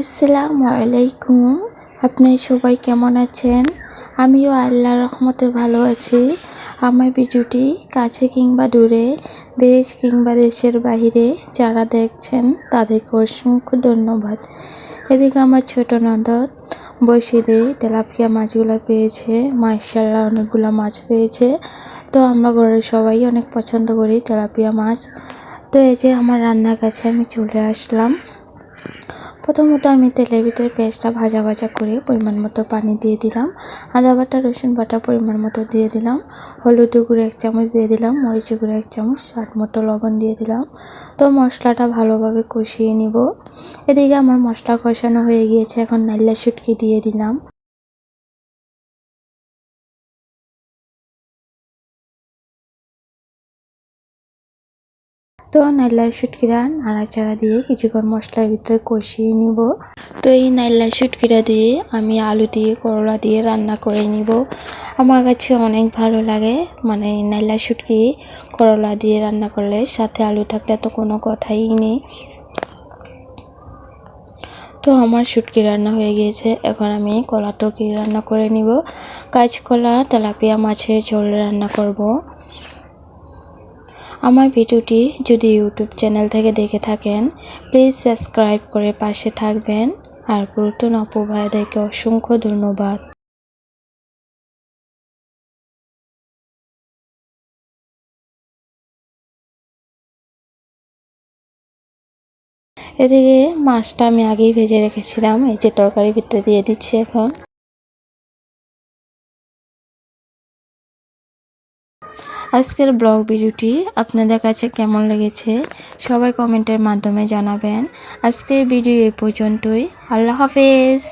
আসসালামু আলাইকুম। আপনি সবাই কেমন আছেন? আমিও আল্লাহর রহমতে ভালো আছি। আমার ভিডিওটি কাছে কিংবা দূরে, দেশ কিংবা দেশের বাইরে যারা দেখছেন, তাদেরকে অসংখ্য ধন্যবাদ। এদিকে আমার ছোট ননদ বসিদে তেলাপিয়া মাছগুলো পেয়েছে মার্শাল্লাহ অনেকগুলো মাছ পেয়েছে। তো আমরা ঘরের সবাই অনেক পছন্দ করি তেলাপিয়া মাছ। তো এই যে আমার রান্নার কাছে আমি চলে আসলাম। প্রথমত আমি তেলের ভিতরে পেঁয়াজটা ভাজা ভাজা করে পরিমাণ মতো পানি দিয়ে দিলাম। আদা বাটা, রসুন বাটা পরিমাণ মতো দিয়ে দিলাম। হলুদ গুঁড়ো এক চামচ দিয়ে দিলাম। মরিচ গুঁড়ো এক চামচ। স্বাদ মতো লবণ দিয়ে দিলাম। তো মশলাটা ভালোভাবে কষিয়ে নিব। এদিকে আমার মশলা কষানো হয়ে গিয়েছে। এখন নাল্লা শুটকি দিয়ে দিলাম। তো নাইলা শুটকিরা নাড়াচাড়া দিয়ে কিছুক্ষণ মশলার ভিতরে কষিয়ে নিব। তো এই নাইলা শুটকিরা দিয়ে আমি আলু দিয়ে, করলা দিয়ে রান্না করে নিব। আমার কাছে অনেক ভালো লাগে। মানে নাইলা শুটকি করলা দিয়ে রান্না করলে সাথে আলু থাকলে তো কোনো কথাই নেই। তো আমার শুটকি রান্না হয়ে গিয়েছে। এখন আমি কলা তরকি রান্না করে নিব। কাঁচকলা, তেলাপিয়া, মাছের ঝোল রান্না করব। আমার ভিডিওটি যদি ইউটিউব চ্যানেল থেকে দেখে থাকেন প্লিজ সাবস্ক্রাইব করে পাশে থাকবেন। আর পুরাতন অপু অসংখ্য ধন্যবাদ। এদিকে মাছটা আমি আগেই ভেজে রেখেছিলাম, এই যে তরকারি ভিতরে দিয়ে দিচ্ছি এখন। আজকের ব্লগ ভিডিওটি আপনাদের কাছে কেমন লেগেছে সবাই কমেন্টের মাধ্যমে জানাবেন। আজকের ভিডিও এই পর্যন্তই। আল্লাহ হাফেজ।